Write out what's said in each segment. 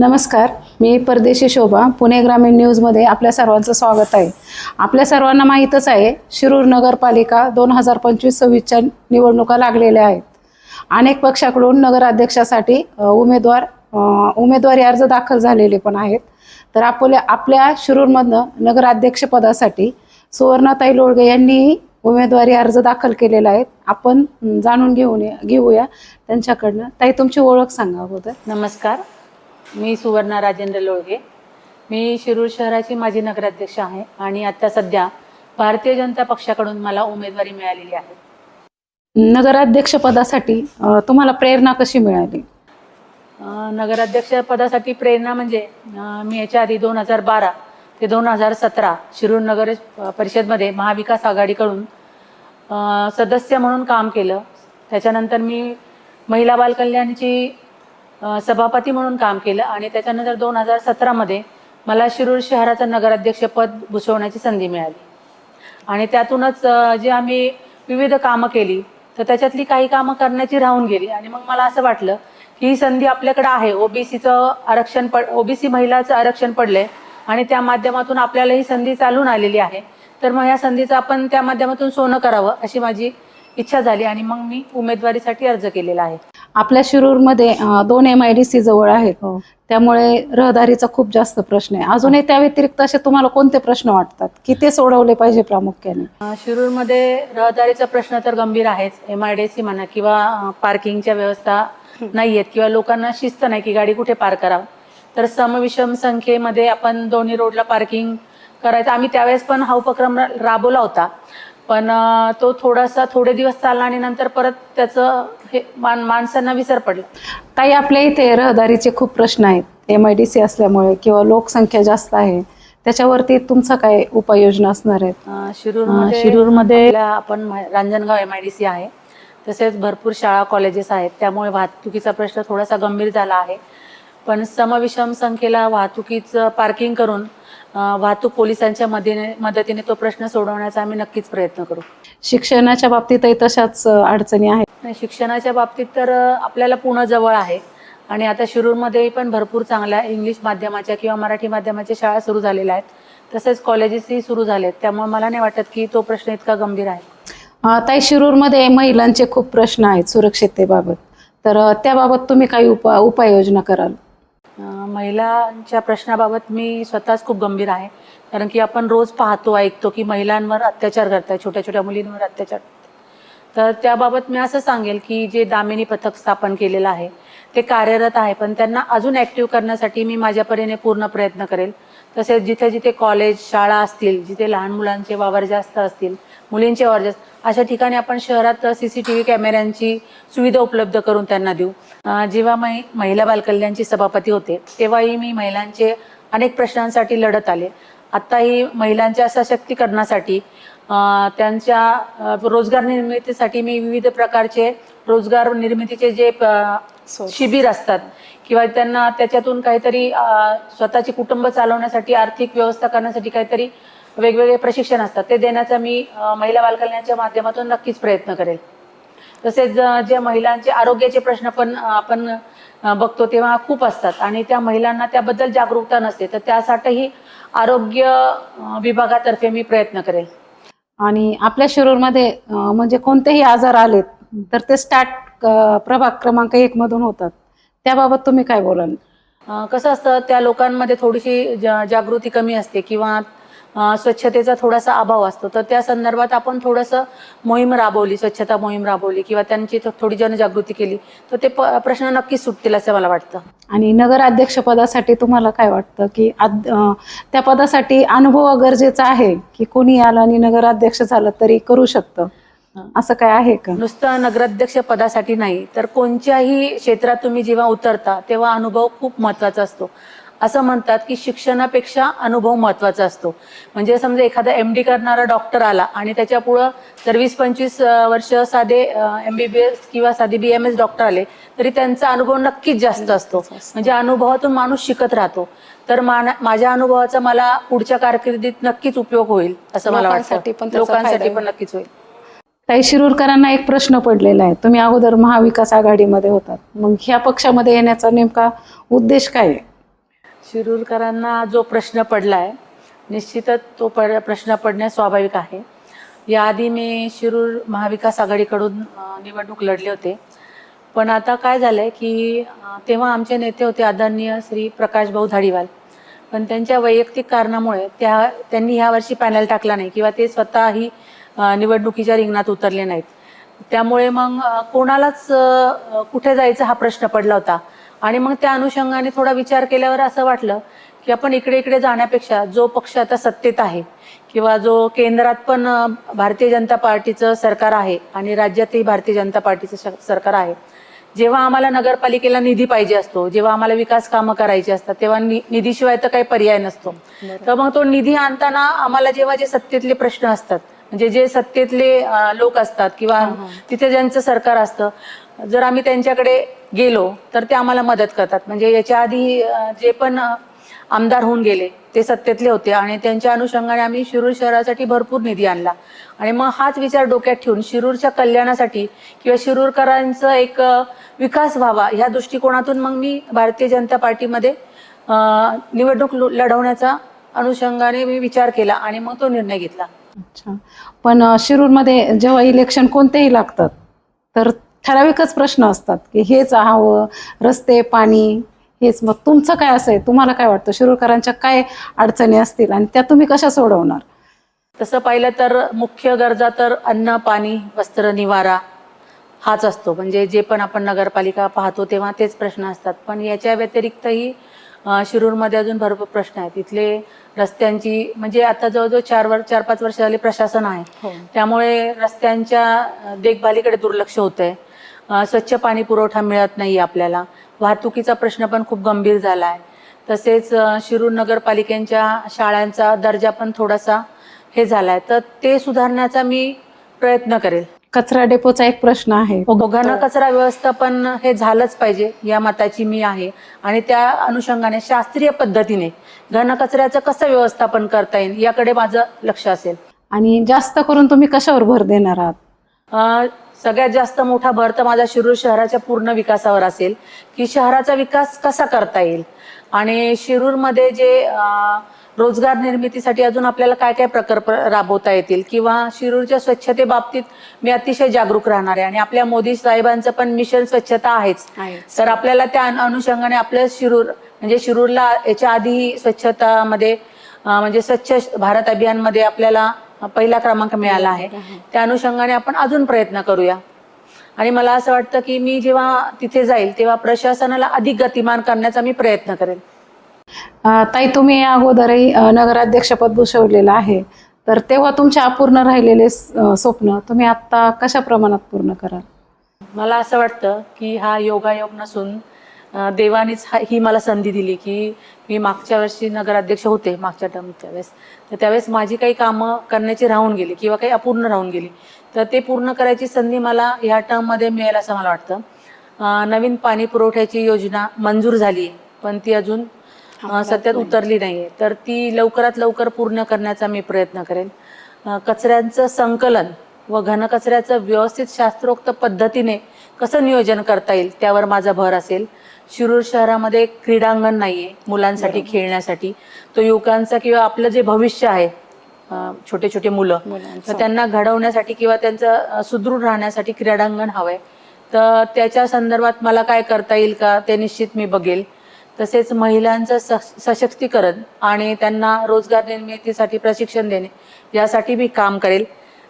नमस्कार मी परदेशी शोभा पुणे ग्रामीण न्यूजमध्ये आपल्या सर्वांचं स्वागत आहे. आपल्या सर्वांना माहीतच आहे शिरूर नगरपालिका दोन हजार पंचवीस सव्वीसच्या निवडणुका लागलेल्या आहेत. अनेक पक्षाकडून नगराध्यक्षासाठी उमेदवार उमेदवारी अर्ज दाखल झालेले पण आहेत. तर आपल्या आपल्या शिरूरमधनं नगराध्यक्षपदासाठी सुवर्णाताई लोळगे यांनी उमेदवारी अर्ज दाखल केलेला आहे. आपण जाणून घेऊन या- घेऊया त्यांच्याकडनं. ताई तुमची ओळख सांगा अगोदर. नमस्कार. मी सुवर्णा राजेंद्र लोळगे. मी शिरूर शहराची माजी नगराध्यक्ष आहे आणि आता सध्या भारतीय जनता पक्षाकडून मला उमेदवारी मिळालेली आहे. नगराध्यक्षपदासाठी अ, तुम्हाला प्रेरणा कशी मिळाली? नगराध्यक्ष पदासाठी प्रेरणा म्हणजे मी याच्या आधी दोन हजार बारा ते दोन हजार सतरा शिरूर नगर परिषदमध्ये महाविकास आघाडीकडून सदस्य म्हणून काम केलं. त्याच्यानंतर मी महिला बाल कल्याणची अं, सभापती म्हणून काम केलं आणि त्याच्यानंतर दोन हजार सतरामध्ये मला शिरूर शहराचं नगराध्यक्षपद भूषवण्याची संधी मिळाली. आणि त्यातूनच जे आम्ही विविध कामं केली तर त्याच्यातली काही कामं करण्याची राहून गेली. आणि मग मला असं वाटलं की ही संधी आपल्याकडे आहे. ओबीसीचं आरक्षण पड ओबीसी महिलाचं आरक्षण पडलंय आणि त्या माध्यमातून आपल्याला ही संधी चालून आलेली आहे. तर मग या संधीचं आपण त्या माध्यमातून सोनं करावं अशी माझी इच्छा झाली आणि मग मी उमेदवारीसाठी अर्ज केलेला आहे. आपल्या शिरूरमध्ये दोन एम आय डी सी जवळ आहेत. त्यामुळे रहदारीचा खूप जास्त प्रश्न आहे. अजूनही त्या व्यतिरिक्त असे तुम्हाला कोणते प्रश्न वाटतात? की ते सोडवले पाहिजे प्रामुख्याने? शिरूरमध्ये रहदारीचा प्रश्न तर गंभीर आहेच. एम आय डी सी म्हणा किंवा पार्किंगच्या व्यवस्था नाही आहेत किंवा लोकांना शिस्त नाही की गाडी कुठे पार्क करावं. तर समविषम संख्येमध्ये आपण दोन्ही रोडला पार्किंग करायचं. आम्ही त्यावेळेस पण हा उपक्रम राबवला होता. पण तो थोडासा थोडे दिवस चालला आणि नंतर परत त्याचं हे मान माणसांना विसर पडला. काही आपल्या इथे रहदारीचे खूप प्रश्न आहेत. एम आय डी सी असल्यामुळे किंवा लोकसंख्या जास्त आहे त्याच्यावरती तुमचा काय उपाययोजना असणार आहेत? अ, शिरूरमध्ये आपण Ranjangaon M I D C आहे. तसेच भरपूर शाळा कॉलेजेस आहेत. त्यामुळे वाहतुकीचा प्रश्न थोडासा गंभीर झाला आहे. पण समविषम संख्येला वाहतुकीचं पार्किंग करून वाहतूक पोलिसांच्या मदतीने मदतीने तो प्रश्न सोडवण्याचा आम्ही नक्कीच प्रयत्न करू. शिक्षणाच्या बाबतीतही तशाच अडचणी आहेत? शिक्षणाच्या बाबतीत तर आपल्याला पुणे जवळ आहे. आणि आता शिरूरमध्ये पण भरपूर चांगल्या इंग्लिश माध्यमाच्या किंवा मराठी माध्यमाच्या शाळा सुरू झालेल्या आहेत. तसेच कॉलेजेसही सुरू झाले आहेत त्यामुळे मला नाही वाटत की तो प्रश्न इतका गंभीर आहे. ताई शिरूरमध्ये महिलांचे खूप प्रश्न आहेत सुरक्षिततेबाबत. तर त्याबाबत तुम्ही काही उपा उपाययोजना कराल? महिलांच्या प्रश्नाबाबत मी स्वतःच खूप गंभीर आहे. कारण की आपण रोज पाहतो ऐकतो की महिलांवर अत्याचार करतात छोट्या छोट्या मुलींवर अत्याचार तर त्याबाबत मी असं सांगेल की जे दामिनी पथक स्थापन केलेलं आहे ते कार्यरत आहे पण त्यांना अजून ऍक्टिव्ह करण्यासाठी मी माझ्या परीने पूर्ण प्रयत्न करेल. तसेच जिथे जिथे कॉलेज शाळा असतील जिथे लहान मुलांचे वावर जास्त असतील मुलींचे वावर जास्त अशा ठिकाणी आपण शहरात सी सी टी व्ही कॅमेऱ्यांची सुविधा उपलब्ध करून त्यांना देऊ. जेव्हा मी महिला बालकल्याणची सभापती होते तेव्हाही मी महिलांचे अनेक प्रश्नांसाठी लढत आले. आत्ताही महिलांच्या सशक्तीकरणासाठी त्यांच्या रोजगार निर्मितीसाठी मी विविध प्रकारचे रोजगार निर्मितीचे जे शिबिर असतात. किंवा त्यांना त्याच्यातून काहीतरी स्वतःची कुटुंब चालवण्यासाठी आर्थिक व्यवस्था करण्यासाठी काहीतरी वेगवेगळे प्रशिक्षण असतात. ते देण्याचा मी महिला बालकल्याणाच्या माध्यमातून नक्कीच प्रयत्न करेल. तसेच जे महिलांचे आरोग्याचे प्रश्न पण आपण बघतो तेव्हा खूप असतात. आणि त्या महिलांना त्याबद्दल जागरूकता नसते. तर त्यासाठीही आरोग्य विभागातर्फे मी प्रयत्न करेल. आणि आपल्या शिरूरमध्ये म्हणजे कोणतेही आजार आलेत तर ते स्टार्ट प्रभाग क्रमांक एक मधून होतात. त्याबाबत तुम्ही काय बोलाल? कसं असतं त्या लोकांमध्ये थोडीशी जागृती कमी असते किंवा स्वच्छतेचा थोडासा अभाव असतो. तर त्या संदर्भात आपण थोडंसं मोहीम राबवली स्वच्छता मोहीम राबवली किंवा त्यांची थोडी जनजागृती केली. तर ते प्रश्न नक्कीच सुटतील असं मला वाटतं. आणि नगराध्यक्ष पदासाठी तुम्हाला काय वाटतं की त्या पदासाठी अनुभव गरजेचा आहे की कोणी आलं आणि नगराध्यक्ष झालं तरी करू शकतं? असं काय आहे का? नुसतं नगराध्यक्ष पदासाठी नाही तर कोणत्याही क्षेत्रात तुम्ही जेव्हा उतरता तेव्हा अनुभव खूप महत्त्वाचा असतो. असं म्हणतात की शिक्षणापेक्षा अनुभव महत्त्वाचा असतो. म्हणजे समजा एखादा एम डी करणारा डॉक्टर आला आणि त्याच्या पुढं जर वीस पंचवीस वर्ष साधे एम बी बी एस किंवा साधे बी एम एस डॉक्टर आले तरी त्यांचा अनुभव नक्कीच जास्त असतो. म्हणजे अनुभवातून माणूस शिकत राहतो. तर माझ्या अनुभवाचा मला पुढच्या कारकिर्दीत नक्कीच उपयोग होईल असं मला वाटतं. लोकांसाठी पण नक्कीच होईल. ताई शिरूरकरांना एक प्रश्न पडलेला आहे. तुम्ही अगोदर महाविकास आघाडीमध्ये होतात. मग ह्या पक्षामध्ये येण्याचा नेमका उद्देश काय आहे? शिरूरकरांना जो प्रश्न पडला आहे निश्चितच तो पड प्रश्न पडणे स्वाभाविक आहे. याआधी मी शिरूर महाविकास आघाडीकडून निवडणूक लढले होते. पण आता काय झालं आहे की तेव्हा आमचे नेते होते आदरणीय श्री प्रकाश भाऊ धाडीवाल. पण त्यांच्या वैयक्तिक कारणामुळे त्या त्यांनी ह्या वर्षी पॅनल टाकला नाही किंवा ते स्वतःही निवडणुकीच्या रिंगणात उतरले नाहीत. त्यामुळे मग कोणालाच कुठे जायचं हा प्रश्न पडला होता. आणि मग त्या अनुषंगाने थोडा विचार केल्यावर असं वाटलं की आपण इकडे इकडे जाण्यापेक्षा जो पक्ष आता सत्तेत आहे किंवा जो केंद्रात पण भारतीय जनता पार्टीचं सरकार आहे आणि राज्यातही भारतीय जनता पार्टीचं सरकार आहे जेव्हा आम्हाला नगरपालिकेला निधी पाहिजे असतो जेव्हा आम्हाला विकास कामं करायची असतात तेव्हा निधीशिवाय तर काही पर्याय नसतो. तर मग तो निधी आणताना आम्हाला जेव्हा जे सत्तेतले प्रश्न असतात म्हणजे जे सत्तेतले लोक असतात किंवा तिथे ज्यांचं सरकार असतं जर आम्ही त्यांच्याकडे गेलो तर ते आम्हाला मदत करतात. म्हणजे याच्या आधी जे पण आमदार होऊन गेले ते सत्तेतले होते आणि त्यांच्या अनुषंगाने आम्ही शिरूर शहरासाठी भरपूर निधी आणला. आणि मग हाच विचार डोक्यात ठेवून शिरूरच्या कल्याणासाठी किंवा शिरूरकरांचं एक विकास व्हावा ह्या दृष्टिकोनातून मग मी भारतीय जनता पार्टीमध्ये निवडणूक लढवण्याचा अनुषंगाने मी विचार केला आणि मग तो निर्णय घेतला. अच्छा. पण शिरूरमध्ये जेव्हा इलेक्शन कोणतेही लागतात तर ठराविकच प्रश्न असतात की हेच हवं रस्ते पाणी हेच. मग तुमचं काय असं आहे? तुम्हाला काय वाटतं? शिरूरकरांच्या काय अडचणी असतील आणि त्या तुम्ही कशा सोडवणार? तसं पाहिलं तर मुख्य गरजा तर अन्न पाणी वस्त्र निवारा हाच असतो. म्हणजे जे पण आपण नगरपालिका पाहतो तेव्हा तेच प्रश्न असतात. पण याच्या व्यतिरिक्तही शिरूरमध्ये अजून भरपूर प्रश्न आहेत. इथले रस्त्यांची म्हणजे आता जवळजवळ चार वर्ष चार पाच वर्ष झाले प्रशासन आहे. त्यामुळे रस्त्यांच्या देखभालीकडे दुर्लक्ष होतंय. अं, स्वच्छ पाणी पुरवठा मिळत नाही आपल्याला. वाहतुकीचा प्रश्न पण खूप गंभीर झाला आहे तसेच शिरूर नगरपालिकेच्या शाळांचा दर्जा पण थोडासा हे झालाय. तर ते सुधारण्याचा मी प्रयत्न करेल. कचरा डेपोचा एक प्रश्न आहे. घन कचरा व्यवस्थापन हे झालंच पाहिजे या मताची मी आहे. आणि त्या अनुषंगाने शास्त्रीय पद्धतीने घन कचऱ्याचं कसं व्यवस्थापन करता येईल याकडे माझं लक्ष असेल. आणि जास्त करून तुम्ही कशावर भर देणार आहात? सगळ्यात जास्त मोठा भर तर माझा शिरूर शहराच्या पूर्ण विकासावर असेल की शहराचा विकास कसा करता येईल? आणि शिरूरमध्ये जे रोजगार निर्मितीसाठी अजून आपल्याला काय काय प्रकल्प राबवता येतील? किंवा शिरूरच्या स्वच्छते बाबतीत मी अतिशय जागरूक राहणार आहे आणि आपल्या मोदी साहेबांचं पण मिशन स्वच्छता आहेच. तर आपल्याला त्या अनु- अनुषंगाने आपलं शिरूर म्हणजे शिरूरला याच्या आधी स्वच्छतामध्ये म्हणजे स्वच्छ भारत अभियानमध्ये आपल्याला पहिला क्रमांक मिळाला आहे. त्या अनुषंगाने आपण अजून प्रयत्न करूया. आणि मला असं वाटतं की मी जेव्हा तिथे जाईल तेव्हा प्रशासनाला अधिक गतिमान करण्याचा मी प्रयत्न करेल अ, ताई तुम्ही या अगोदरही नगराध्यक्षपद भूषवलेलं आहे. तर तेव्हा तुमचे अपूर्ण राहिलेले स्वप्न तुम्ही आत्ता कशा प्रमाणात पूर्ण कराल? मला असं वाटतं की हा योगायोग नसून देवानीच हा- ही मला संधी दिली की मी मागच्या वर्षी नगराध्यक्ष होते मागच्या टर्मच्या वेळेस तर त्यावेळेस माझी काही कामं करण्याची राहून गेली किंवा काही अपूर्ण राहून गेली. तर ते पूर्ण करायची संधी मला ह्या टर्ममध्ये मिळेल असं मला वाटतं. नवीन पाणी पुरवठ्याची योजना मंजूर झाली आहे पण ती अजून सत्यात उतरली नाहीये. तर ती लवकरात लवकर पूर्ण करण्याचा मी प्रयत्न करेन. कचऱ्यांचं संकलन व घनकचऱ्याचं व्यवस्थित शास्त्रोक्त पद्धतीने कसं नियोजन करता येईल त्यावर माझा भर असेल. शिरूर शहरामध्ये क्रीडांगण नाहीये मुलांसाठी खेळण्यासाठी. तो युवकांचा किंवा आपलं जे भविष्य आहे छोटे छोटे मुलं तर त्यांना घडवण्यासाठी किंवा त्यांचं सुदृढ राहण्यासाठी क्रीडांगण हवंय. तर त्याच्या संदर्भात मला काय करता येईल का ते निश्चित मी बघेल. तसेच महिलांचं सश- सशक्तीकरण आणि त्यांना रोजगार निर्मितीसाठी प्रशिक्षण देणे यासाठी मी काम करेल.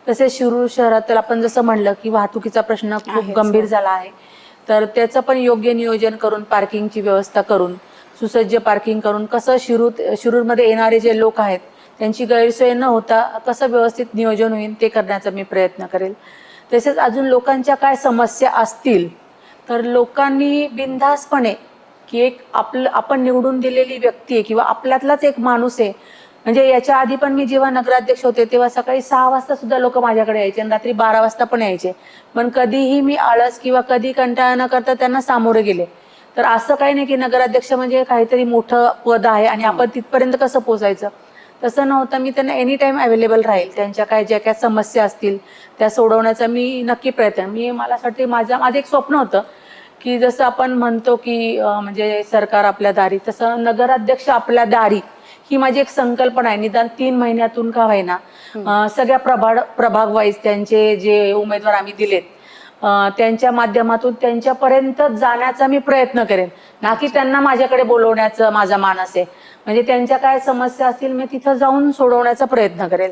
तसेच शिरूर शहरात आपण जसं म्हणलं की वाहतुकीचा प्रश्न खूप गंभीर झाला आहे. तर त्याचं पण योग्य नियोजन करून पार्किंगची व्यवस्था करून सुसज्ज पार्किंग करून कसं शिरूर शिरूरमध्ये येणारे जे लोक आहेत त्यांची गैरसोय न होता कसं व्यवस्थित नियोजन होईल ते करण्याचा मी प्रयत्न करेल. तसेच अजून लोकांच्या काय समस्या असतील तर लोकांनी बिनधास्तपणे की एक आपलं आपण निवडून दिलेली व्यक्ती आहे किंवा आपल्यातलाच एक माणूस आहे. म्हणजे याच्या आधी पण मी जेव्हा नगराध्यक्ष होते तेव्हा सकाळी सहा वाजता सुद्धा लोक माझ्याकडे यायचे आणि रात्री बारा वाजता पण यायचे. पण कधीही मी आळस किंवा कधी कंटाळा न करता त्यांना सामोरे गेले. तर असं काही नाही की नगराध्यक्ष म्हणजे काहीतरी मोठं पद आहे आणि आपण तिथपर्यंत कसं पोचायचं? तसं नव्हतं. मी त्यांना एनी टाइम अवेलेबल राहील. त्यांच्या काय ज्या काय समस्या असतील त्या सोडवण्याचा मी नक्की प्रयत्न. मी मला असं वाटतं माझं माझं एक स्वप्न होतं. की जसं आपण म्हणतो की म्हणजे सरकार आपल्या दारी तसं नगराध्यक्ष आपल्या दारी ही माझी एक संकल्पना आहे. निदान तीन महिन्यातून का होईना अं, सगळ्या प्रभाग प्रभाग वाईज त्यांचे जे उमेदवार आम्ही दिलेत त्यांच्या माध्यमातून त्यांच्यापर्यंत जाण्याचा मी प्रयत्न करेन. ना की त्यांना माझ्याकडे बोलवण्याचं माझा मानस आहे. म्हणजे त्यांच्या काय समस्या असतील मी तिथं जाऊन सोडवण्याचा प्रयत्न करेल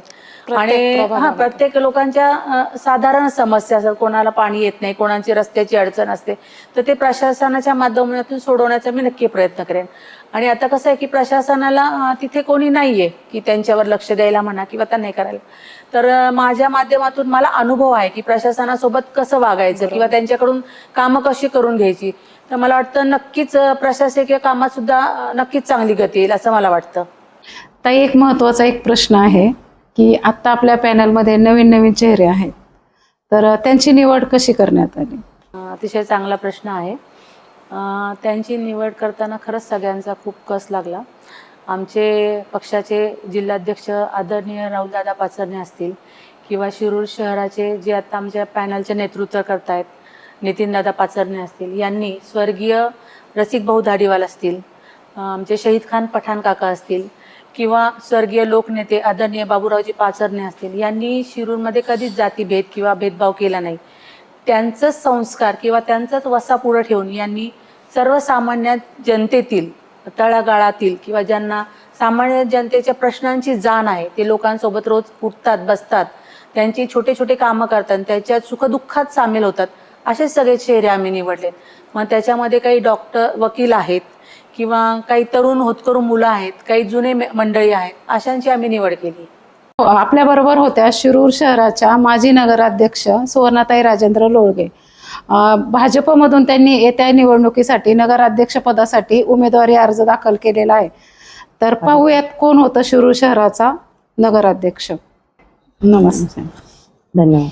आणि हा. प्रत्येक लोकांच्या साधारण समस्या असतात कोणाला पाणी येत नाही कोणाची रस्त्याची अडचण असते तर ते प्रशासनाच्या माध्यमातून सोडवण्याचा मी नक्की प्रयत्न करेन. आणि आता कसं आहे की प्रशासनाला तिथे कोणी नाहीये की त्यांच्यावर लक्ष द्यायला म्हणा किंवा त्यांना हे करायला. तर माझ्या माध्यमातून मला अनुभव आहे की प्रशासनासोबत कसं वागायचं किंवा त्यांच्याकडून कामं कशी करून घ्यायची. तर मला वाटतं नक्कीच प्रशासकीय कामात सुद्धा नक्कीच चांगली गती येईल असं मला वाटतं. ताई एक महत्त्वाचा एक प्रश्न आहे की आत्ता आपल्या पॅनलमध्ये नवीन नवीन चेहरे आहेत. तर त्यांची निवड कशी करण्यात आली? अतिशय चांगला प्रश्न आहे. त्यांची निवड करताना खरंच सगळ्यांचा खूप कस लागला. आमचे पक्षाचे जिल्हाध्यक्ष आदरणीय राहुलदादा पाचरणे असतील किंवा शिरूर शहराचे जे आता आमच्या पॅनलचे नेतृत्व करतायत नितीनदादा पाचरणे असतील यांनी स्वर्गीय रसिक भाऊ धाडीवाल असतील आमचे शहीद खान पठाण काका असतील किंवा स्वर्गीय लोकनेते आदरणीय बाबूरावजी पाचरणे असतील यांनी शिरूरमध्ये कधीच जातीभेद किंवा भेदभाव केला नाही. त्यांचंच संस्कार किंवा त्यांचाच वसा पुढं ठेवून यांनी सर्वसामान्य जनतेतील तळागाळातील किंवा ज्यांना सामान्य जनतेच्या प्रश्नांची जाण आहे ते लोकांसोबत रोज उठतात बसतात त्यांची छोटे छोटे कामं करतात त्याच्यात सुखदुःखात सामील होतात असे सगळे चेहरे आम्ही निवडलेत. मग त्याच्यामध्ये काही डॉक्टर वकील आहेत किंवा काही तरुण होतकरू मुलं आहेत काही जुने मंडळी आहेत अशांची आम्ही निवड केली. आपल्या बरोबर होत्या शिरूर शहराच्या माजी नगराध्यक्ष सुवर्णाताई राजेंद्र लोळगे. भाजपमधून त्यांनी येत्या निवडणुकीसाठी नगराध्यक्ष पदासाठी उमेदवारी अर्ज दाखल केलेला आहे. तर पाहूयात कोण होतं शिरूर शहराचा नगराध्यक्ष. नमस्ते धन्यवाद.